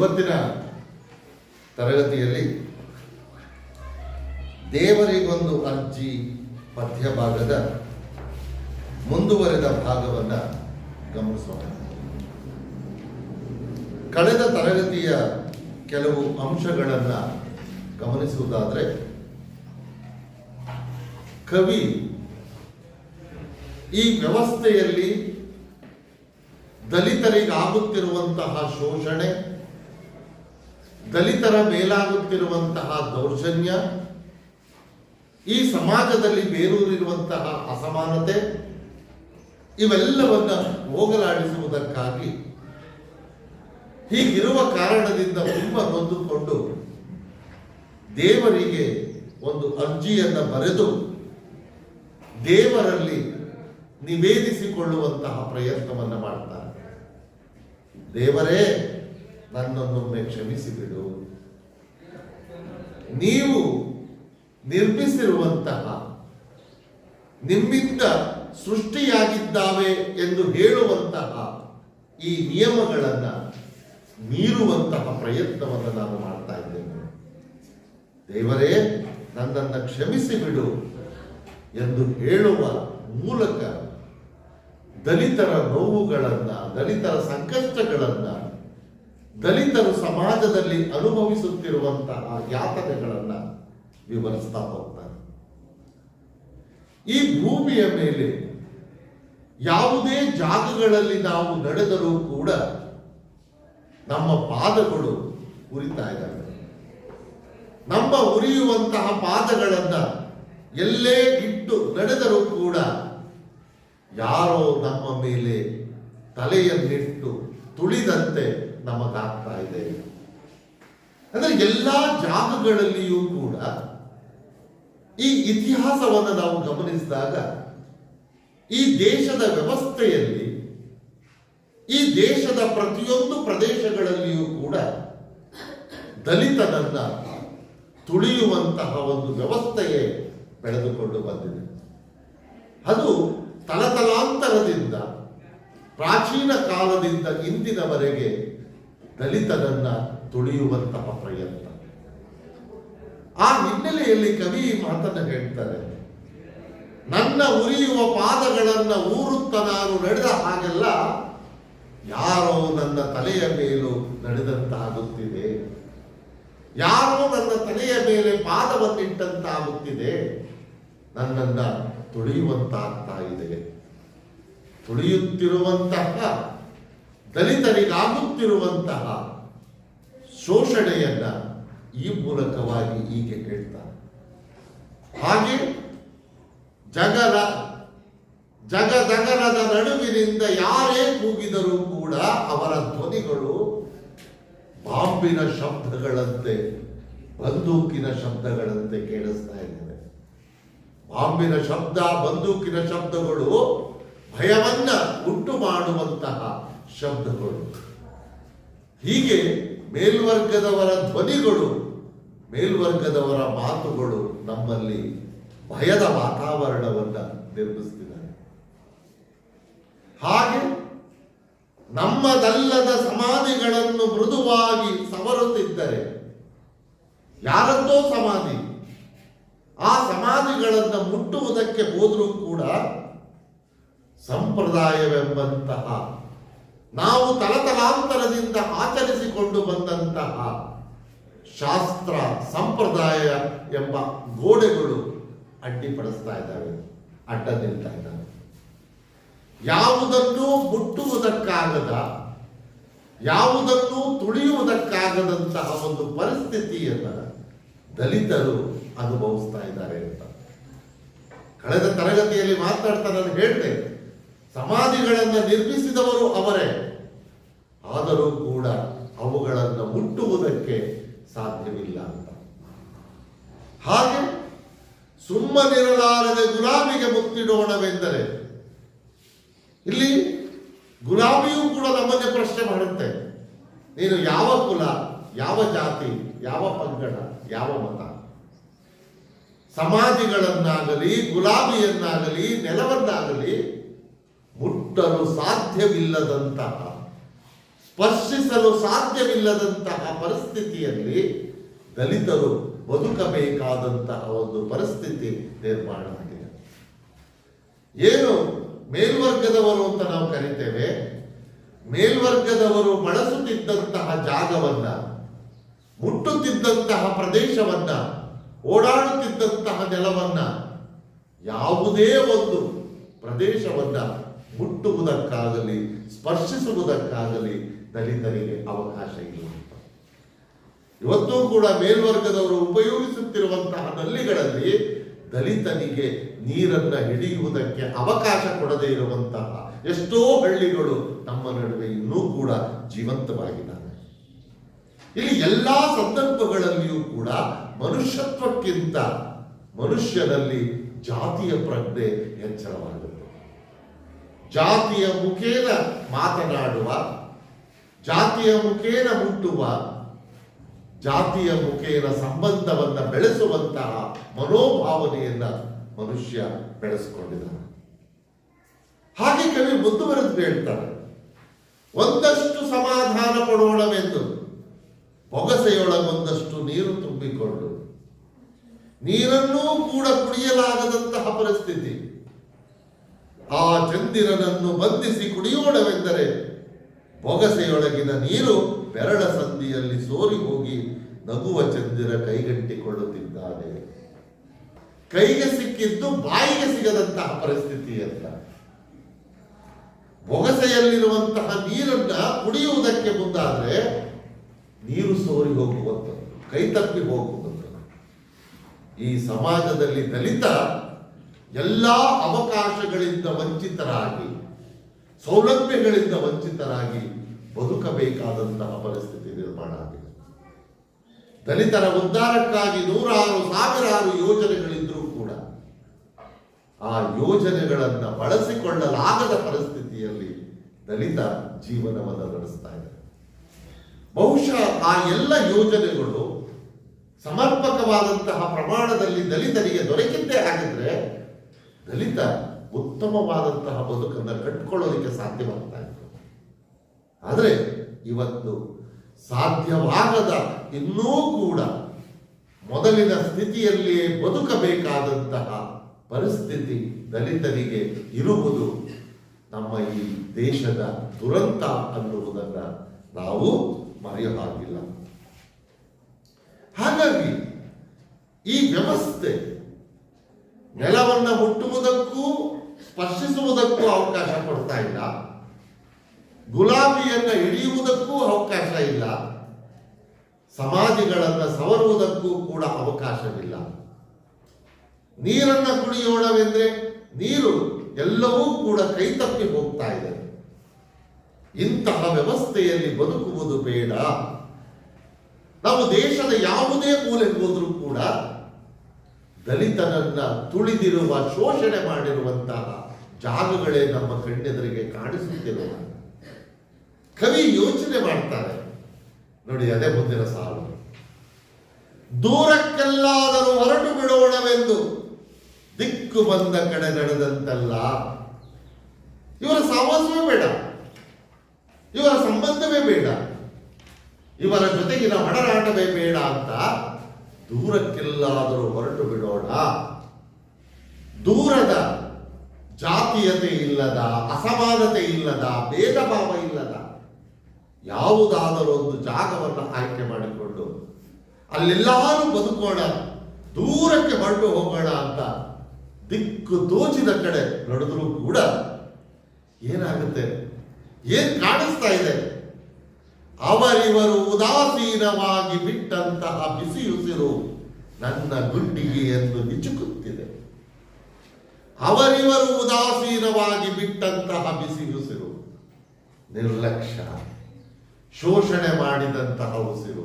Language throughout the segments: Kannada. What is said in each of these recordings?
ಇವತ್ತಿನ ತರಗತಿಯಲ್ಲಿ ದೇವರಿಗೊಂದು ಅರ್ಜಿ ಪದ್ಯ ಭಾಗದ ಮುಂದುವರೆದ ಭಾಗವನ್ನು ಗಮನಿಸೋಣ. ಕಳೆದ ತರಗತಿಯ ಕೆಲವು ಅಂಶಗಳನ್ನು ಗಮನಿಸುವುದಾದರೆ, ಕವಿ ಈ ವ್ಯವಸ್ಥೆಯಲ್ಲಿ ದಲಿತರಿಗಾಗುತ್ತಿರುವಂತಹ ಶೋಷಣೆ ದಲಿತರ ಮೇಲಾಗುತ್ತಿರುವಂತಹ ದೌರ್ಜನ್ಯ, ಈ ಸಮಾಜದಲ್ಲಿ ಬೇರೂರಿರುವಂತಹ ಅಸಮಾನತೆ, ಇವೆಲ್ಲವನ್ನ ಹೋಗಲಾಡಿಸುವುದಕ್ಕಾಗಿ ಹೀಗಿರುವ ಕಾರಣದಿಂದ ತುಂಬ ನೊಂದುಕೊಂಡು ದೇವರಿಗೆ ಒಂದು ಅರ್ಜಿಯನ್ನು ಬರೆದು ದೇವರಲ್ಲಿ ನಿವೇದಿಸಿಕೊಳ್ಳುವಂತಹ ಪ್ರಯತ್ನವನ್ನು ಮಾಡ್ತಾರೆ. ದೇವರೇ ನನ್ನನ್ನೊಮ್ಮೆ ಕ್ಷಮಿಸಿಬಿಡು. ನೀವು ನಿರ್ಮಿಸಿರುವಂತಹ ನಿಮ್ಮಿಂದ ಸೃಷ್ಟಿಯಾಗಿದ್ದಾವೆ ಎಂದು ಹೇಳುವಂತಹ ಈ ನಿಯಮಗಳನ್ನ ಮೀರುವಂತಹ ಪ್ರಯತ್ನವನ್ನು ನಾನು ಮಾಡ್ತಾ ಇದ್ದೇನೆ. ದೇವರೇ, ನನ್ನನ್ನು ಕ್ಷಮಿಸಿ ಬಿಡು ಎಂದು ಹೇಳುವ ಮೂಲಕ ದಲಿತರ ನೋವುಗಳನ್ನ, ದಲಿತರ ಸಂಕಷ್ಟಗಳನ್ನ ದಲಿತರು ಸಮಾಜದಲ್ಲಿ ಅನುಭವಿಸುತ್ತಿರುವಂತಹ ಯಾತನೆಗಳನ್ನ ವಿವರಿಸ್ತಾ ಹೋಗ್ತಾರೆ. ಈ ಭೂಮಿಯ ಮೇಲೆ ಯಾವುದೇ ಜಾಗಗಳಲ್ಲಿ ನಾವು ನಡೆದರೂ ಕೂಡ ನಮ್ಮ ಪಾದಗಳು ಉರಿತಾ ಇದ್ದಾವೆ. ನಮ್ಮ ಉರಿಯುವಂತಹ ಪಾದಗಳನ್ನು ಎಲ್ಲೇ ಇಟ್ಟು ನಡೆದರೂ ಕೂಡ ಯಾರೋ ನಮ್ಮ ಮೇಲೆ ತಲೆಯನ್ನಿಟ್ಟು ತುಳಿದಂತೆ ನಮಗಾಗ್ತಾ ಇದೆ ಅಂದ್ರೆ ಎಲ್ಲಾ ಜಾಗಗಳಲ್ಲಿಯೂ ಕೂಡ ಈ ಇತಿಹಾಸವನ್ನು ನಾವು ಗಮನಿಸಿದಾಗ ಈ ದೇಶದ ವ್ಯವಸ್ಥೆಯಲ್ಲಿ, ಈ ದೇಶದ ಪ್ರತಿಯೊಂದು ಪ್ರದೇಶಗಳಲ್ಲಿಯೂ ಕೂಡ ದಲಿತನನ್ನ ತುಳಿಯುವಂತಹ ಒಂದು ವ್ಯವಸ್ಥೆಯೇ ಬೆಳೆದುಕೊಂಡು ಬಂದಿದೆ. ಅದು ತಲತಲಾಂತರದಿಂದ, ಪ್ರಾಚೀನ ಕಾಲದಿಂದ ಇಂದಿನವರೆಗೆ ದಲಿತನನ್ನ ತುಳಿಯುವಂತಹ ಪ್ರಯತ್ನ. ಆ ಹಿನ್ನೆಲೆಯಲ್ಲಿ ಕವಿ ಮಾತನ್ನು ಹೇಳ್ತಾರೆ. ನನ್ನ ಉರಿಯುವ ಪಾದಗಳನ್ನ ಊರುತ್ತ ನಾನು ನಡೆದ ಹಾಗೆಲ್ಲ ಯಾರೋ ನನ್ನ ತಲೆಯ ಮೇಲೂ ನಡೆದಂತಾಗುತ್ತಿದೆ. ಯಾರೋ ನನ್ನ ತಲೆಯ ಮೇಲೆ ಪಾದವನ್ನಿಟ್ಟಂತಾಗುತ್ತಿದೆ. ನನ್ನನ್ನ ತುಳಿಯುವಂತಾಗ್ತಾ ಇದೆ. ತುಳಿಯುತ್ತಿರುವಂತಹ ದಲಿತರಿಗಾಗುತ್ತಿರುವಂತಹ ಶೋಷಣೆಯನ್ನ ಈ ಮೂಲಕವಾಗಿ ಹೀಗೆ ಕೇಳ್ತಾರೆ. ಹಾಗೆ ಜಗದ ಜಗದಗರದ ನಡುವಿನಿಂದ ಯಾರೇ ಕೂಗಿದರೂ ಕೂಡ ಅವರ ಧ್ವನಿಗಳು ಬಾಂಬಿನ ಶಬ್ದಗಳಂತೆ, ಬಂದೂಕಿನ ಶಬ್ದಗಳಂತೆ ಕೇಳಿಸ್ತಾ ಇದ್ದಾರೆ ಬಾಂಬಿನ ಶಬ್ದ, ಬಂದೂಕಿನ ಶಬ್ದಗಳು ಭಯವನ್ನ ಉಂಟು ಮಾಡುವಂತಹ ಶಬ್ದಗಳು. ಹೀಗೆ ಮೇಲ್ವರ್ಗದವರ ಧ್ವನಿಗಳು, ಮೇಲ್ವರ್ಗದವರ ಮಾತುಗಳು ನಮ್ಮಲ್ಲಿ ಭಯದ ವಾತಾವರಣವನ್ನು ನಿರ್ಮಿಸ್ತಿದ್ದಾರೆ. ಹಾಗೆ ನಮ್ಮದಲ್ಲದ ಸಮಾಧಿಗಳನ್ನು ಮೃದುವಾಗಿ ಸವರುತ್ತಿದ್ದರೆ ಯಾರದ್ದೋ ಸಮಾಧಿ, ಆ ಸಮಾಧಿಗಳನ್ನು ಮುಟ್ಟುವುದಕ್ಕೆ ಹೋದರೂ ಕೂಡ ಸಂಪ್ರದಾಯವೆಂಬಂತಹ ನಾವು ತಲತಲಾಂತರದಿಂದ ಆಚರಿಸಿಕೊಂಡು ಬಂದಂತಹ ಶಾಸ್ತ್ರ, ಸಂಪ್ರದಾಯ ಎಂಬ ಗೋಡೆಗಳು ಅಡ್ಡಿಪಡಿಸ್ತಾ ಇದ್ದಾವೆ, ಅಡ್ಡ ನಿಲ್ತಾ ಇದ್ದಾವೆ. ಯಾವುದನ್ನು ಮುಟ್ಟುವುದಕ್ಕಾಗದ, ಯಾವುದನ್ನು ತುಳಿಯುವುದಕ್ಕಾಗದಂತಹ ಒಂದು ಪರಿಸ್ಥಿತಿಯನ್ನು ದಲಿತರು ಅನುಭವಿಸ್ತಾ ಇದ್ದಾರೆ ಅಂತ. ಕಳೆದ ತರಗತಿಯಲ್ಲಿ ಮಾತಾಡ್ತಾ ನಾನು ಹೇಳಿದೆ ಸಮಾಧಿಗಳನ್ನು ನಿರ್ಮಿಸಿದವರು ಅವರೇ. ಆದರೂ ಕೂಡ ಅವುಗಳನ್ನು ಮುಟ್ಟುವುದಕ್ಕೆ ಸಾಧ್ಯವಿಲ್ಲ ಅಂತ. ಹಾಗೆ ಸುಮ್ಮನಿರಲಾರದೆ ಗುಲಾಬಿಗೆ ಮುತ್ತಿಡೋಣವೆಂದರೆ ಇಲ್ಲಿ ಗುಲಾಬಿಯೂ ಕೂಡ ನಮ್ಮನ್ನೇ ಪ್ರಶ್ನೆ ಮಾಡುತ್ತೆ. ನೀನು ಯಾವ ಕುಲ, ಯಾವ ಜಾತಿ, ಯಾವ ಪಂಗಡ, ಯಾವ ಮತ? ಸಮಾಧಿಗಳನ್ನಾಗಲಿ ಗುಲಾಬಿಯನ್ನಾಗಲಿ ನೆಲವನ್ನಾಗಲಿ ಮುಟ್ಟಲು ಸಾಧ್ಯವಿಲ್ಲದಂತಹ, ಸ್ಪರ್ಶಿಸಲು ಸಾಧ್ಯವಿಲ್ಲದಂತಹ ಪರಿಸ್ಥಿತಿಯಲ್ಲಿ ದಲಿತರು ಬದುಕಬೇಕಾದಂತಹ ಒಂದು ಪರಿಸ್ಥಿತಿ ನಿರ್ಮಾಣ ಆಗಿದೆ. ಏನು ಮೇಲ್ವರ್ಗದವರು ಅಂತ ನಾವು ಕರಿತೇವೆ, ಮೇಲ್ವರ್ಗದವರು ಬಳಸುತ್ತಿದ್ದಂತಹ ಜಾಗವನ್ನ, ಮುಟ್ಟುತ್ತಿದ್ದಂತಹ ಪ್ರದೇಶವನ್ನ, ಓಡಾಡುತ್ತಿದ್ದಂತಹ ನೆಲವನ್ನ, ಯಾವುದೇ ಒಂದು ಪ್ರದೇಶವನ್ನ ಮುಟ್ಟುವುದಕ್ಕಾಗಲಿ, ಸ್ಪರ್ಶಿಸುವುದಕ್ಕಾಗಲಿ ದಲಿತರಿಗೆ ಅವಕಾಶ ಇಲ್ಲ. ಇವತ್ತೂ ಕೂಡ ಮೇಲ್ವರ್ಗದವರು ಉಪಯೋಗಿಸುತ್ತಿರುವಂತಹ ನಲ್ಲಿಗಳಲ್ಲಿ ದಲಿತನಿಗೆ ನೀರನ್ನ ಹಿಡಿಯುವುದಕ್ಕೆ ಅವಕಾಶ ಕೊಡದೇ ಇರುವಂತಹ ಎಷ್ಟೋ ಹಳ್ಳಿಗಳು ನಮ್ಮ ನಡುವೆ ಇನ್ನೂ ಕೂಡ ಜೀವಂತವಾಗಿದ್ದಾವೆ. ಇಲ್ಲಿ ಎಲ್ಲಾ ಸಂದರ್ಭಗಳಲ್ಲಿಯೂ ಕೂಡ ಮನುಷ್ಯತ್ವಕ್ಕಿಂತ ಮನುಷ್ಯನಲ್ಲಿ ಜಾತಿಯ ಪ್ರಜ್ಞೆ ಎಚ್ಚರವಾಗುತ್ತೆ ಜಾತಿಯ ಮುಖೇನ ಮಾತನಾಡುವ, ಜಾತಿಯ ಮುಖೇನ ಹುಟ್ಟುವ ಜಾತಿಯ ಮುಖೇನ ಸಂಬಂಧವನ್ನ ಬೆಳೆಸುವಂತಹ ಮನೋಭಾವನೆಯನ್ನ ಮನುಷ್ಯ ಬೆಳೆಸಿಕೊಂಡಿದ್ದಾನೆ. ಹಾಗೆ ಕವಿ ಮುಂದುವರೆದು ಹೇಳ್ತಾರೆ, ಒಂದಷ್ಟು ಸಮಾಧಾನ ಪಡೋಣವೆಂದು, ಬೊಗಸೆಯೊಳಗೊಂದಷ್ಟು ನೀರು ತುಂಬಿಕೊಂಡು, ನೀರನ್ನೂ ಕೂಡ ಕುಡಿಯಲಾಗದಂತಹ ಪರಿಸ್ಥಿತಿ. ಆ ಚಂದಿರನನ್ನು ಬಂಧಿಸಿ ಕುಡಿಯೋಣವೆಂದರೆ ಬೊಗಸೆಯೊಳಗಿನ ನೀರು ಬೆರಳ ಸಂದಿಯಲ್ಲಿ ಸೋರಿ ಹೋಗಿ ನಗುವ ಚಂದಿರ ಕೈಗಟ್ಟಿಕೊಳ್ಳುತ್ತಿದ್ದಾನೆ ಕೈಗೆ ಸಿಕ್ಕಿದ್ದು ಬಾಯಿಗೆ ಸಿಗದಂತಹ ಪರಿಸ್ಥಿತಿ ಅಂತ ಬೊಗಸೆಯಲ್ಲಿರುವಂತಹ ನೀರನ್ನ ಕುಡಿಯುವುದಕ್ಕೆ ಮುಂದಾದ್ರೆ ನೀರು ಸೋರಿ ಹೋಗುವಂಥದ್ದು, ಕೈ ತಪ್ಪಿ ಹೋಗುವಂಥದ್ದು. ಈ ಸಮಾಜದಲ್ಲಿ ದಲಿತ ಎಲ್ಲಾ ಅವಕಾಶಗಳಿಂದ ವಂಚಿತರಾಗಿ, ಸೌಲಭ್ಯಗಳಿಂದ ವಂಚಿತರಾಗಿ ಬದುಕಬೇಕಾದಂತಹ ಪರಿಸ್ಥಿತಿ ನಿರ್ಮಾಣ ಆಗಿದೆ. ದಲಿತರ ಉದ್ಧಾರಕ್ಕಾಗಿ ನೂರಾರು, ಸಾವಿರಾರು ಯೋಜನೆಗಳಿದ್ರೂ ಕೂಡ ಆ ಯೋಜನೆಗಳನ್ನು ಬಳಸಿಕೊಳ್ಳಲಾಗದ ಪರಿಸ್ಥಿತಿಯಲ್ಲಿ ದಲಿತ ಜೀವನವನ್ನು ನಡೆಸ್ತಾ ಇದೆ. ಬಹುಶಃ ಆ ಎಲ್ಲ ಯೋಜನೆಗಳು ಸಮರ್ಪಕವಾದಂತಹ ಪ್ರಮಾಣದಲ್ಲಿ ದಲಿತರಿಗೆ ದೊರಕಿದ್ದೇ ಆಗಿದ್ರೆ ದಲಿತ ಉತ್ತಮವಾದಂತಹ ಬದುಕನ್ನು ಕಟ್ಕೊಳ್ಳೋದಕ್ಕೆ ಸಾಧ್ಯವಾಗ್ತಾ ಇತ್ತು. ಆದರೆ ಇವತ್ತು ಸಾಧ್ಯವಾಗದ ಇನ್ನೂ ಕೂಡ ಮೊದಲಿನ ಸ್ಥಿತಿಯಲ್ಲಿಯೇ ಬದುಕಬೇಕಾದಂತಹ ಪರಿಸ್ಥಿತಿ ದಲಿತರಿಗೆ ಇರುವುದು ನಮ್ಮ ಈ ದೇಶದ ದುರಂತ ಅನ್ನುವುದನ್ನು ನಾವು ಮರೆಯಲಾಗಿಲ್ಲ ಹಾಗಾಗಿ ಈ ವ್ಯವಸ್ಥೆ ನೆಲವನ್ನ ಮುಟ್ಟುವುದಕ್ಕೂ, ಸ್ಪರ್ಶಿಸುವುದಕ್ಕೂ ಅವಕಾಶ ಕೊಡ್ತಾ ಇಲ್ಲ. ಗುಲಾಬಿಯನ್ನು ಹಿಡಿಯುವುದಕ್ಕೂ ಅವಕಾಶ ಇಲ್ಲ. ಸಮಾಧಿಗಳನ್ನು ಸವರುವುದಕ್ಕೂ ಕೂಡ ಅವಕಾಶವಿಲ್ಲ. ನೀರನ್ನು ಕುಡಿಯೋಣವೆಂದ್ರೆ ನೀರು ಎಲ್ಲವೂ ಕೂಡ ಕೈತಪ್ಪಿ ಹೋಗ್ತಾ ಇದೆ. ಇಂತಹ ವ್ಯವಸ್ಥೆಯಲ್ಲಿ ಬದುಕುವುದು ಬೇಡ. ನಾವು ದೇಶದ ಯಾವುದೇ ಮೂಲೆಗೆ ಹೋದರೂ ಕೂಡ ದಲಿತನನ್ನ ತುಳಿದಿರುವ, ಶೋಷಣೆ ಮಾಡಿರುವಂತಹ ಜಾಗಗಳೇ ನಮ್ಮ ಕಣ್ಣೆದುರಿಗೆ ಕಾಣಿಸುತ್ತಿರುವ. ಕವಿ ಯೋಚನೆ ಮಾಡ್ತಾರೆ. ನೋಡಿ, ಅದೇ ಮುಂದಿನ ಸಾಲು. ದೂರಕ್ಕೆಲ್ಲಾದರೂ ಹೊರಟು ಬಿಡೋಣವೆಂದು ದಿಕ್ಕು ಬಂದ ಕಡೆ ನಡೆದಂತಲ್ಲ ಇವರ ಸಾಹಸವೇ ಬೇಡ. ಇವರ ಸಂಬಂಧವೇ ಬೇಡ. ಇವರ ಜೊತೆಗಿನ ಒಡನಾಟವೇ ಬೇಡ ಅಂತ ದೂರಕ್ಕೆಲ್ಲಾದರೂ ಹೊರಟು ಬಿಡೋಣ. ದೂರದ ಜಾತಿಯತೆ ಇಲ್ಲದ, ಅಸಮಾನತೆ ಇಲ್ಲದ ಭೇದ ಭಾವ ಇಲ್ಲದ ಯಾವುದಾದರೂ ಒಂದು ಜಾಗವನ್ನು ಆಯ್ಕೆ ಮಾಡಿಕೊಂಡು ಅಲ್ಲೆಲ್ಲಾರು ಬದುಕೋಣ, ದೂರಕ್ಕೆ ಹೊರಟು ಹೋಗೋಣ ಅಂತ ದಿಕ್ಕು ದೋಚಿದ ಕಡೆ ನಡೆದರೂ ಕೂಡ ಏನಾಗುತ್ತೆ? ಏನ್ ಕಾಣಿಸ್ತಾ ಇದೆ? ಅವರಿವರು ಉದಾಸೀನವಾಗಿ ಬಿಟ್ಟಂತಹ ಬಿಸಿಯುಸಿರು ನನ್ನ ಗುಂಡಿಗೆ ಎಂದು ಬಿಚುಕುತ್ತಿದೆ ಅವರಿವರು ಉದಾಸೀನವಾಗಿ ಬಿಟ್ಟಂತಹ ಬಿಸಿಯುಸಿರು ನಿರ್ಲಕ್ಷ್ಯ ಶೋಷಣೆ ಮಾಡಿದಂತಹ ಉಸಿರು,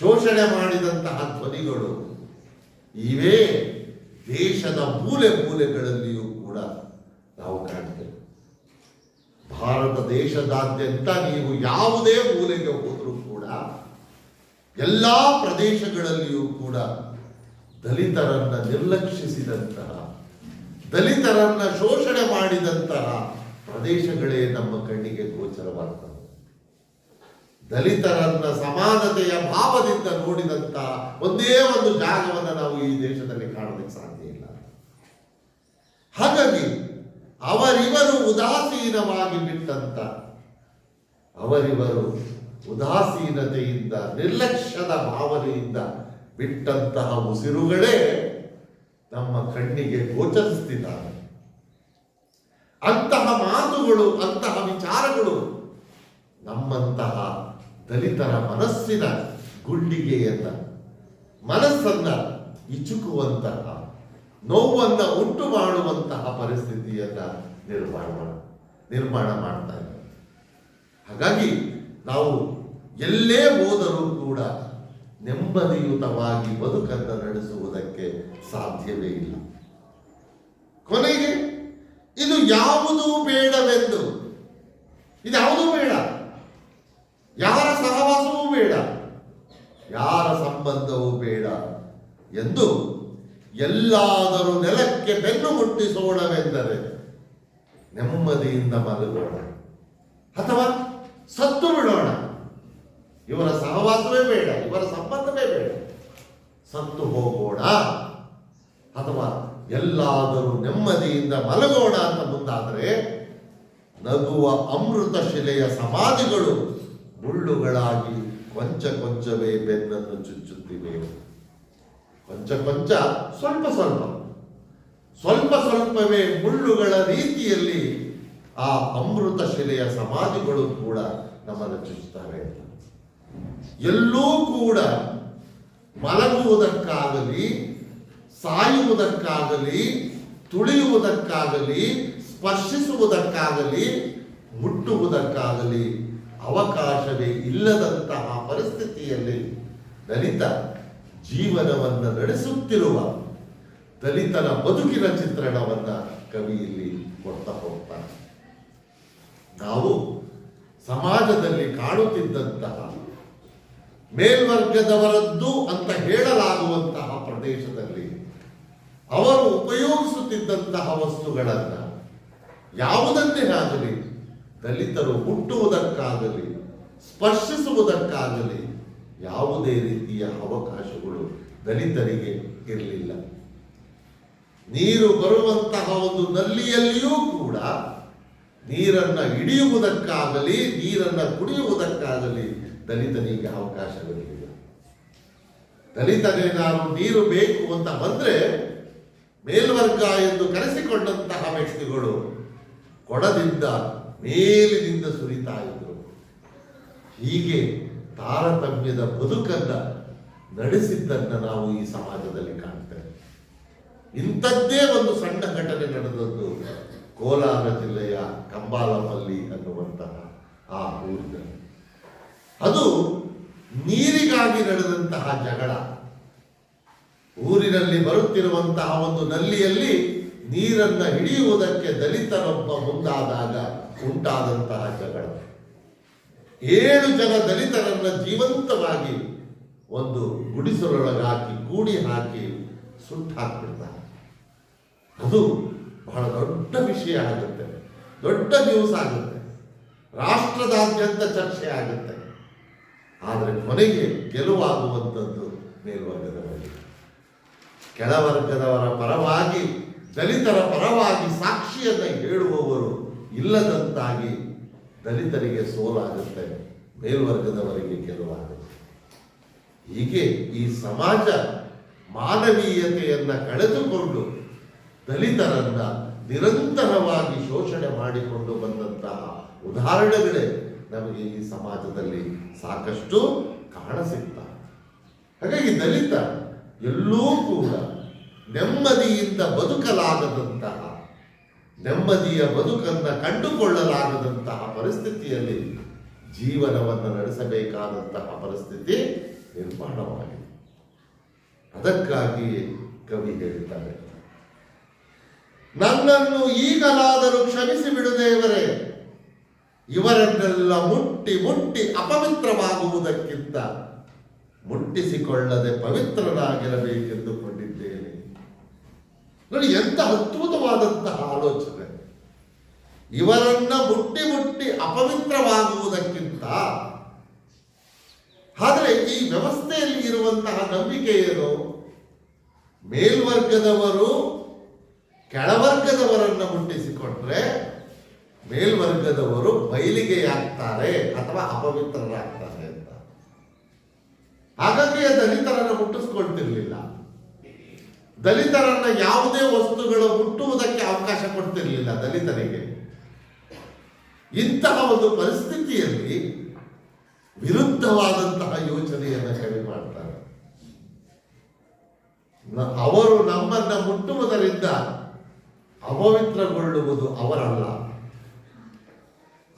ಶೋಷಣೆ ಮಾಡಿದಂತಹ ಧ್ವನಿಗಳು, ಇವೇ ದೇಶದ ಮೂಲೆ ಮೂಲೆಗಳಲ್ಲಿಯೂ ಕೂಡ ನಾವು ಕಾಣ್ತೇವೆ ಭಾರತ ದೇಶದಾದ್ಯಂತ ನೀವು ಯಾವುದೇ ಮೂಲೆಗೆ ಹೋದರೂ ಕೂಡ ಎಲ್ಲ ಪ್ರದೇಶಗಳಲ್ಲಿಯೂ ಕೂಡ ದಲಿತರನ್ನ ನಿರ್ಲಕ್ಷಿಸಿದಂತಹ, ದಲಿತರನ್ನ ಶೋಷಣೆ ಮಾಡಿದಂತಹ ಪ್ರದೇಶಗಳೇ ನಮ್ಮ ಕಣ್ಣಿಗೆ ಗೋಚರವಾಗ್ತವೆ. ದಲಿತರನ್ನ ಸಮಾನತೆಯ ಭಾವದಿಂದ ನೋಡಿದಂತಹ ಒಂದೇ ಒಂದು ಜಾಗವನ್ನು ನಾವು ಈ ದೇಶದಲ್ಲಿ ಕಾಣೋದಕ್ಕೆ ಸಾಧ್ಯ ಇಲ್ಲ ಹಾಗಾಗಿ ಅವರಿವರು ಉದಾಸೀನವಾಗಿ ಬಿಟ್ಟಂತ ಅವರಿವರು ಉದಾಸೀನತೆಯಿಂದ, ನಿರ್ಲಕ್ಷ್ಯದ ಭಾವನೆಯಿಂದ ಬಿಟ್ಟಂತಹ ಉಸಿರುಗಳೇ ನಮ್ಮ ಕಣ್ಣಿಗೆ ಗೋಚರಿಸ್ತಿದ್ದಾರೆ. ಅಂತಹ ಮಾತುಗಳು, ಅಂತಹ ವಿಚಾರಗಳು ನಮ್ಮಂತಹ ದಲಿತರ ಮನಸ್ಸಿನ ಗುಂಡಿಗೆಯನ್ನ ಮನಸ್ಸನ್ನ ಇಚುಕುವಂತಹ, ನೋವನ್ನು ಉಂಟು ಮಾಡುವಂತಹ ಪರಿಸ್ಥಿತಿಯನ್ನ ನಿರ್ಮಾಣ ನಿರ್ಮಾಣ ಮಾಡ್ತಾ ಇದ್ದಾರೆ. ಹಾಗಾಗಿ ನಾವು ಎಲ್ಲೇ ಹೋದರೂ ಕೂಡ ನೆಮ್ಮದಿಯುತವಾಗಿ ಬದುಕನ್ನು ನಡೆಸುವುದಕ್ಕೆ ಸಾಧ್ಯವೇ ಇಲ್ಲ. ಕೊನೆಗೆ, ಇದು ಯಾವುದೂ ಬೇಡವೆಂದು. ಇದ್ಯಾವುದೂ ಬೇಡ. ಯಾರ ಸಹವಾಸವೂ ಬೇಡ. ಯಾರ ಸಂಬಂಧವೂ ಬೇಡ ಎಂದು ಎಲ್ಲಾದರೂ ನೆಲಕ್ಕೆ ಬೆನ್ನು ಮುಟ್ಟಿಸೋಣವೆಂದರೆ ನೆಮ್ಮದಿಯಿಂದ ಮಲಗೋಣ. ಅಥವಾ ಸತ್ತು ಬಿಡೋಣ ಇವರ ಸಹವಾಸವೇ ಬೇಡ, ಇವರ ಸಂಬಂಧವೇ ಬೇಡ. ಸತ್ತು ಹೋಗೋಣ. ಅಥವಾ ಎಲ್ಲಾದರೂ ನೆಮ್ಮದಿಯಿಂದ ಮಲಗೋಣ ಅಂತ ಮುಂದಾದರೆ, ನಗುವ ಅಮೃತ ಶಿಲೆಯ ಸಮಾಧಿಗಳು ಮುಳ್ಳುಗಳಾಗಿ ಕೊಂಚ ಕೊಂಚವೇ ಬೆನ್ನನ್ನು ಚುಚ್ಚುತ್ತಿವೆ. ಕೊಂಚ ಕೊಂಚ, ಸ್ವಲ್ಪ ಸ್ವಲ್ಪ. ಸ್ವಲ್ಪ ಸ್ವಲ್ಪವೇ ಮುಳ್ಳುಗಳ ರೀತಿಯಲ್ಲಿ ಆ ಅಮೃತ ಶಿಲೆಯ ಸಮಾಧಿಗಳು ಕೂಡ ನಮ್ಮ ರಚಿಸುತ್ತವೆ ಎಲ್ಲೂ ಕೂಡ ಮಲಗುವುದಕ್ಕಾಗಲಿ, ಸಾಯುವುದಕ್ಕಾಗಲಿ, ತುಳಿಯುವುದಕ್ಕಾಗಲಿ, ಸ್ಪರ್ಶಿಸುವುದಕ್ಕಾಗಲಿ, ಮುಟ್ಟುವುದಕ್ಕಾಗಲಿ ಅವಕಾಶವೇ ಇಲ್ಲದಂತಹ ಪರಿಸ್ಥಿತಿಯಲ್ಲಿ ದಲಿತ ಜೀವನವನ್ನು ನಡೆಸುತ್ತಿರುವ ದಲಿತನ ಬದುಕಿನ ಚಿತ್ರಣವನ್ನ ಕವಿ ಇಲ್ಲಿ ಕೊಡ್ತಾ ಹೋಗ್ತಾನೆ. ನಾವು ಸಮಾಜದಲ್ಲಿ ಕಾಣುತ್ತಿದ್ದಂತಹ ಮೇಲ್ವರ್ಗದವರದ್ದು ಅಂತ ಹೇಳಲಾಗುವಂತಹ ಪ್ರದೇಶದಲ್ಲಿ ಅವರು ಉಪಯೋಗಿಸುತ್ತಿದ್ದಂತಹ ವಸ್ತುಗಳನ್ನ ಯಾವುದನ್ನೇ ಆಗಲಿ, ದಲಿತರು ಹುಟ್ಟುವುದಕ್ಕಾಗಲಿ, ಸ್ಪರ್ಶಿಸುವುದಕ್ಕಾಗಲಿ ಯಾವುದೇ ರೀತಿಯ ಅವಕಾಶಗಳು ದಲಿತರಿಗೆ ಇರಲಿಲ್ಲ. ನೀರು ಬರುವಂತಹ ಒಂದು ನಲ್ಲಿಯಲ್ಲಿಯೂ ಕೂಡ ನೀರನ್ನ ಹಿಡಿಯುವುದಕ್ಕಾಗಲಿ, ನೀರನ್ನ ಕುಡಿಯುವುದಕ್ಕಾಗಲಿ ದಲಿತನಿಗೆ ಅವಕಾಶವಿರಲಿಲ್ಲ ದಲಿತನೇ ನಾನು ನೀರು ಬೇಕು ಅಂತ ಬಂದ್ರೆ ಮೇಲ್ವರ್ಗ ಎಂದು ಕರೆಸಿಕೊಂಡಂತಹ ವ್ಯಕ್ತಿಗಳು ಕೊಡದಿಂದ ಮೇಲಿನಿಂದ ಸುರಿತಾ ಇದ್ರು. ಹೀಗೆ ತಾರತಮ್ಯದ ಬದುಕನ್ನ ನಡೆಸಿದ್ದನ್ನ ನಾವು ಈ ಸಮಾಜದಲ್ಲಿ ಕಾಣ್ತೇವೆ. ಇಂಥದ್ದೇ ಒಂದು ಸಣ್ಣ ಘಟನೆ ನಡೆದದ್ದು. ಕೋಲಾರ ಜಿಲ್ಲೆಯ ಕಂಬಾಲಮಲ್ಲಿ ಅನ್ನುವಂತಹ ಆ ಊರಿನಲ್ಲಿ. ಅದು ನೀರಿಗಾಗಿ ನಡೆದಂತಹ ಜಗಳ. ಊರಿನಲ್ಲಿ ಬರುತ್ತಿರುವಂತಹ ಒಂದು ನಲ್ಲಿಯಲ್ಲಿ ನೀರನ್ನ ಹಿಡಿಯುವುದಕ್ಕೆ ದಲಿತರೊಬ್ಬ ಮುಂದಾದಾಗ ಉಂಟಾದಂತಹ ಜಗಳ. ಏಳು ಜನ ದಲಿತರನ್ನ ಜೀವಂತವಾಗಿ ಒಂದು ಗುಡಿಸಲೊಳಗಾಕಿ ಕೂಡಿ ಹಾಕಿ ಸುಟ್ಟು ಹಾಕ್ಬಿಡ್ತಾರೆ ಅದು ಬಹಳ ದೊಡ್ಡ ವಿಷಯ ಆಗುತ್ತೆ. ದೊಡ್ಡ ನ್ಯೂಸ್ ಆಗುತ್ತೆ. ರಾಷ್ಟ್ರದಾದ್ಯಂತ ಚರ್ಚೆ ಆಗುತ್ತೆ. ಆದರೆ ಕೊನೆಗೆ ಗೆಲುವಾಗುವಂಥದ್ದು ಮೇಲ್ವರ್ಗದವರಿಗೆ ಕೆಳವರ್ಗದವರ ಪರವಾಗಿ, ದಲಿತರ ಪರವಾಗಿ ಸಾಕ್ಷಿಯನ್ನು ಹೇಳುವವರು ಇಲ್ಲದಂತಾಗಿ ದಲಿತರಿಗೆ ಸೋಲಾಗುತ್ತೆ, ಮೇಲ್ವರ್ಗದವರಿಗೆ ಗೆಲುವಾಗುತ್ತೆ. ಹೀಗೆ ಈ ಸಮಾಜ ಮಾನವೀಯತೆಯನ್ನು ಕಳೆದುಕೊಂಡು ದಲಿತರನ್ನ ನಿರಂತರವಾಗಿ ಶೋಷಣೆ ಮಾಡಿಕೊಂಡು ಬಂದಂತಹ ಉದಾಹರಣೆಗಳೇ ನಮಗೆ ಈ ಸಮಾಜದಲ್ಲಿ ಸಾಕಷ್ಟು ಕಾಣಸಿಗ್ತವೆ ಹಾಗಾಗಿ ದಲಿತ ಎಲ್ಲೂ ಕೂಡ ನೆಮ್ಮದಿಯಿಂದ ಬದುಕಲಾಗದಂತಹ, ನೆಮ್ಮದಿಯ ಬದುಕನ್ನ ಕಂಡುಕೊಳ್ಳಲಾಗದಂತಹ ಪರಿಸ್ಥಿತಿಯಲ್ಲಿ ಜೀವನವನ್ನು ನಡೆಸಬೇಕಾದಂತಹ ಪರಿಸ್ಥಿತಿ ನಿರ್ಮಾಣವಾಗಿದೆ. ಅದಕ್ಕಾಗಿ ಕವಿ ಹೇಳ್ತಾರೆ ನನ್ನನ್ನು ಈಗಲಾದರೂ ಕ್ಷಮಿಸಿ ಬಿಡುದೇವರೇ ಇವರನ್ನೆಲ್ಲ ಮುಟ್ಟಿ ಮುಟ್ಟಿ ಅಪವಿತ್ರವಾಗುವುದಕ್ಕಿಂತ ಮುಟ್ಟಿಸಿಕೊಳ್ಳದೆ ಪವಿತ್ರನಾಗಿರಬೇಕೆಂದುಕೊಂಡಿದ್ದೇನೆ. ನೋಡಿ ಎಂತ ಅದ್ಭುತವಾದಂತಹ ಆಲೋಚನೆ. ಇವರನ್ನ ಮುಟ್ಟಿ ಮುಟ್ಟಿ ಅಪವಿತ್ರವಾಗುವುದಕ್ಕಿಂತ ಆದರೆ ಈ ವ್ಯವಸ್ಥೆಯಲ್ಲಿ ಇರುವಂತಹ ನಂಬಿಕೆ ಏನು? ಮೇಲ್ವರ್ಗದವರು ಕೆಳವರ್ಗದವರನ್ನು ಮುಟ್ಟಿಸಿಕೊಂಡ್ರೆ ಮೇಲ್ವರ್ಗದವರು ಬಯಲಿಗೆಯಾಗ್ತಾರೆ ಅಥವಾ ಅಪವಿತ್ರರಾಗ್ತಾರೆ ಅಂತ. ಹಾಗಾಗಿ ದಲಿತರನ್ನು ಮುಟ್ಟಿಸ್ಕೊಳ್ತಿರ್ಲಿಲ್ಲ ದಲಿತರನ್ನ ಯಾವುದೇ ವಸ್ತುಗಳು ಮುಟ್ಟುವುದಕ್ಕೆ ಅವಕಾಶ ಕೊಡ್ತಿರ್ಲಿಲ್ಲ ದಲಿತರಿಗೆ. ಇಂತಹ ಒಂದು ಪರಿಸ್ಥಿತಿಯಲ್ಲಿ ವಿರುದ್ಧವಾದಂತಹ ಯೋಚನೆಯನ್ನು ಕವಿ ಮಾಡ್ತಾರೆ. ಅವರು ನಮ್ಮನ್ನ ಮುಟ್ಟುವುದರಿಂದ ಅಪವಿತ್ರಗೊಳ್ಳುವುದು ಅವರಲ್ಲ.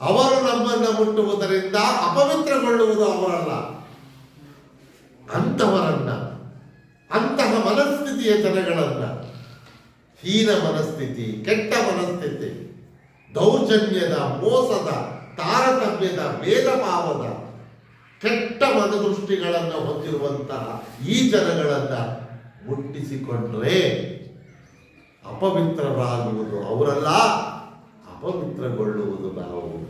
ಅವರು ನಮ್ಮನ್ನು ಮುಟ್ಟುವುದರಿಂದ ಅಪವಿತ್ರಗೊಳ್ಳುವುದು ಅವರಲ್ಲ. ಅಂತವರನ್ನ, ಅಂತಹ ಮನಸ್ಥಿತಿಯ ಜನಗಳನ್ನ, ಹೀನ ಮನಸ್ಥಿತಿ, ಕೆಟ್ಟ ಮನಸ್ಥಿತಿ, ದೌರ್ಜನ್ಯದ, ಮೋಸದ, ತಾರತಮ್ಯದ ಭೇದ ಭಾವದ ಕೆಟ್ಟ ಮನದೃಷ್ಟಿಗಳನ್ನು ಹೊಂದಿರುವಂತಹ ಈ ಜನಗಳನ್ನ ಮುಟ್ಟಿಸಿಕೊಂಡ್ರೆ ಅಪವಿತ್ರರಾಗುವುದು, ಅವರಲ್ಲ ಅಪವಿತ್ರಗೊಳ್ಳುವುದು ನಾವು.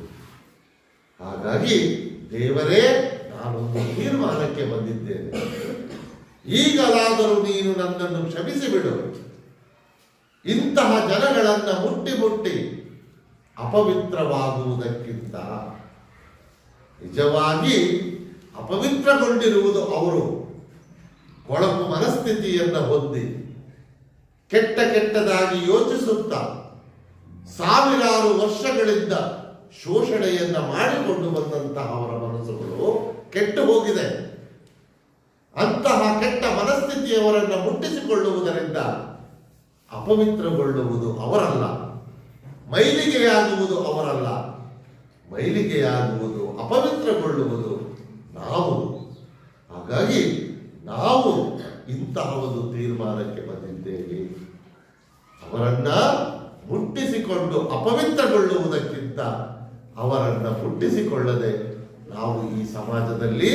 ಹಾಗಾಗಿ ದೇವರೇ ನಾನೊಂದು ತೀರ್ಮಾನಕ್ಕೆ ಬಂದಿದ್ದೇನೆ. ಈಗಲಾದರೂ ನೀನು ನನ್ನನ್ನು ಕ್ಷಮಿಸಿಬಿಡು. ಇಂತಹ ಜನಗಳನ್ನು ಮುಟ್ಟಿ ಮುಟ್ಟಿ ಅಪವಿತ್ರವಾಗುವುದಕ್ಕಿಂತ ನಿಜವಾಗಿ ಅಪವಿತ್ರಗೊಂಡಿರುವುದು ಅವರು. ಕೊಳಕು ಮನಸ್ಥಿತಿಯನ್ನು ಹೊಂದಿ ಕೆಟ್ಟ ಕೆಟ್ಟದಾಗಿ ಯೋಚಿಸುತ್ತಾ ಸಾವಿರಾರು ವರ್ಷಗಳಿಂದ ಶೋಷಣೆಯನ್ನ ಮಾಡಿಕೊಂಡು ಬಂದಂತಹ ಅವರ ಮನಸ್ಸುಗಳು ಕೆಟ್ಟು ಹೋಗಿದೆ. ಅಂತಹ ಕೆಟ್ಟ ಮನಸ್ಥಿತಿಯವರನ್ನ ಮುಟ್ಟಿಸಿಕೊಳ್ಳುವುದರಿಂದ ಅಪವಿತ್ರಗೊಳ್ಳುವುದು ಅವರಲ್ಲ. ಮೈಲಿಗೆಯಾಗುವುದು ಅವರಲ್ಲ. ಮೈಲಿಗೆಯಾಗುವುದು ಅಪವಿತ್ರಗೊಳ್ಳುವುದು ನಾವು. ಹಾಗಾಗಿ ನಾವು ಇಂತಹ ಒಂದು ತೀರ್ಮಾನಕ್ಕೆ ಬಂದಿದ್ದೇವೆ. ಅವರನ್ನ ಮುಟ್ಟಿಸಿಕೊಂಡು ಅಪವಿತ್ರಗೊಳ್ಳುವುದಕ್ಕಿಂತ ಅವರನ್ನ ಮುಟ್ಟಿಸಿಕೊಳ್ಳದೆ ನಾವು ಈ ಸಮಾಜದಲ್ಲಿ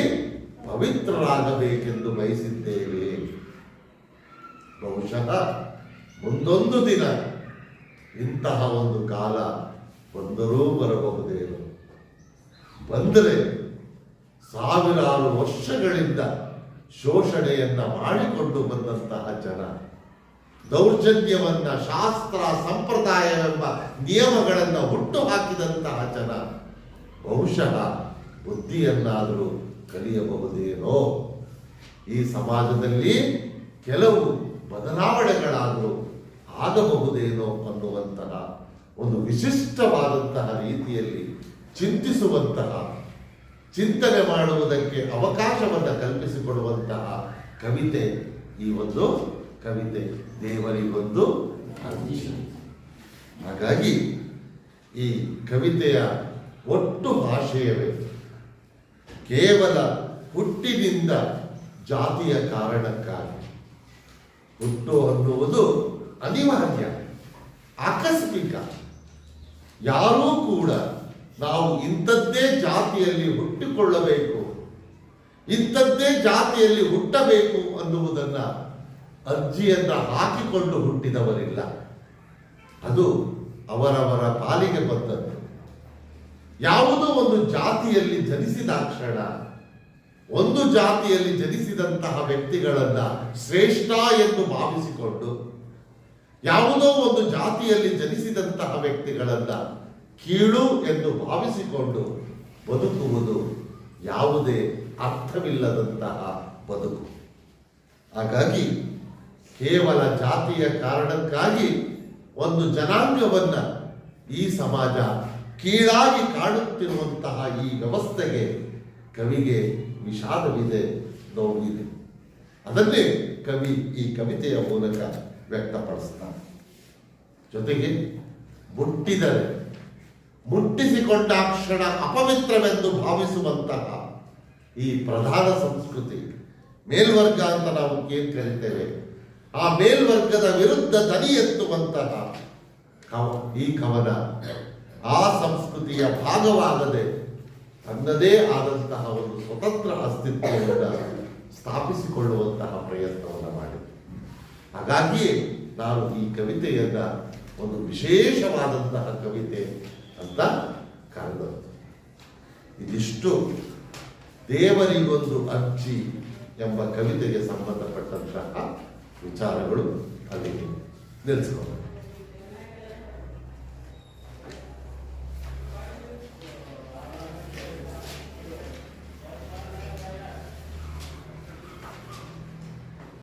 ಪವಿತ್ರರಾಗಬೇಕೆಂದು ಬಯಸಿದ್ದೇವೆ. ಬಹುಶಃ ಮುಂದೊಂದು ದಿನ ಇಂತಹ ಒಂದು ಕಾಲ ಬಂದರೂ ಬರಬಹುದೇನು. ಬಂದರೆ ಸಾವಿರಾರು ವರ್ಷಗಳಿಂದ ಶೋಷಣೆಯನ್ನ ಮಾಡಿಕೊಂಡು ಬಂದಂತಹ ಜನ. ದೌರ್ಜನ್ಯವನ್ನ ಶಾಸ್ತ್ರ ಸಂಪ್ರದಾಯವೆಂಬ ನಿಯಮಗಳನ್ನು ಹುಟ್ಟು ಹಾಕಿದಂತಹ ಜನ ಬಹುಶಃ ಬುದ್ಧಿಯನ್ನಾದರೂ ಕಲಿಯಬಹುದೇನೋ. ಈ ಸಮಾಜದಲ್ಲಿ ಕೆಲವು ಬದಲಾವಣೆಗಳಾದರೂ ಆಗಬಹುದೇನೋ ಅನ್ನುವಂತಹ ಒಂದು ವಿಶಿಷ್ಟವಾದಂತಹ ರೀತಿಯಲ್ಲಿ ಚಿಂತಿಸುವಂತಹ, ಚಿಂತನೆ ಮಾಡುವುದಕ್ಕೆ ಅವಕಾಶವನ್ನು ಕಲ್ಪಿಸಿಕೊಡುವಂತಹ ಕವಿತೆ ಈ ಒಂದು ಕವಿತೆ ದೇವರಿಗೊಂದು ಹಾಗಾಗಿ ಈ ಕವಿತೆಯ ಒಟ್ಟು ಭಾಷೆಯವೇ? ಕೇವಲ ಹುಟ್ಟಿನಿಂದ ಜಾತಿಯ ಕಾರಣಕ್ಕಾಗಿ. ಹುಟ್ಟು ಅನ್ನುವುದು ಅನಿವಾರ್ಯ, ಆಕಸ್ಮಿಕ. ಯಾರೂ ಕೂಡ ನಾವು ಇಂಥದ್ದೇ ಜಾತಿಯಲ್ಲಿ ಹುಟ್ಟಿಕೊಳ್ಳಬೇಕು, ಇಂಥದ್ದೇ ಜಾತಿಯಲ್ಲಿ ಹುಟ್ಟಬೇಕು ಅನ್ನುವುದನ್ನ ಅರ್ಜಿಯನ್ನ ಹಾಕಿಕೊಂಡು ಹುಟ್ಟಿದವರಿಲ್ಲ. ಅದು ಅವರವರ ಪಾಲಿಗೆ ಬಂದದ್ದು. ಯಾವುದೋ ಒಂದು ಜಾತಿಯಲ್ಲಿ ಜನಿಸಿದಾಕ್ಷಣ, ಒಂದು ಜಾತಿಯಲ್ಲಿ ಜನಿಸಿದಂತಹ ವ್ಯಕ್ತಿಗಳನ್ನ ಶ್ರೇಷ್ಠ ಎಂದು ಭಾವಿಸಿಕೊಂಡು, ಯಾವುದೋ ಒಂದು ಜಾತಿಯಲ್ಲಿ ಜನಿಸಿದಂತಹ ವ್ಯಕ್ತಿಗಳನ್ನ ಕೀಳು ಎಂದು ಭಾವಿಸಿಕೊಂಡು ಬದುಕುವುದು ಯಾವುದೇ ಅರ್ಥವಿಲ್ಲದಂತಹ ಬದುಕು. ಹಾಗಾಗಿ ಕೇವಲ ಜಾತಿಯ ಕಾರಣಕ್ಕಾಗಿ ಒಂದು ಜನಾಂಗವನ್ನ ಈ ಸಮಾಜ ಕೀಳಾಗಿ ಕಾಣುತ್ತಿರುವಂತಹ ಈ ವ್ಯವಸ್ಥೆಗೆ ಕವಿಗೆ ವಿಷಾದವಿದೆ ನೋವಿದೆ. ಅದನ್ನೇ ಕವಿ ಈ ಕವಿತೆಯ ಮೂಲಕ ವ್ಯಕ್ತಪಡಿಸ್ತಾನೆ. ಜೊತೆಗೆ ಮುಟ್ಟಿದರೆ, ಮುಟ್ಟಿಸಿಕೊಂಡ ಕ್ಷಣ ಅಪವಿತ್ರವೆಂದು ಭಾವಿಸುವಂತಹ ಈ ಪ್ರಧಾನ ಸಂಸ್ಕೃತಿ ಮೇಲ್ವರ್ಗ ಅಂತ ನಾವು ಏನ್ ಕರಿತೇವೆ ಆ ಮೇಲ್ವರ್ಗದ ವಿರುದ್ಧ ದನಿ ಎತ್ತುವಂತಹ ಕವ- ಈ ಕವನ ಆ ಸಂಸ್ಕೃತಿಯ ಭಾಗವಾಗದೆ ತನ್ನದೇ ಆದಂತಹ ಒಂದು ಸ್ವತಂತ್ರ ಅಸ್ತಿತ್ವವನ್ನು ಸ್ಥಾಪಿಸಿಕೊಳ್ಳುವಂತಹ ಪ್ರಯತ್ನವನ್ನು ಮಾಡಿದೆ. ಹಾಗಾಗಿಯೇ ನಾನು ಈ ಕವಿತೆಯನ್ನ ಒಂದು ವಿಶೇಷವಾದಂತಹ ಕವಿತೆ ಅಂತ ಕರೆದರು ಇದಿಷ್ಟು ದೇವರಿಗೊಂದು ಅರ್ಜಿ ಎಂಬ ಕವಿತೆಗೆ ಸಂಬಂಧಪಟ್ಟಂತಹ విచారకుడు అది తెలుసుకోవాలి.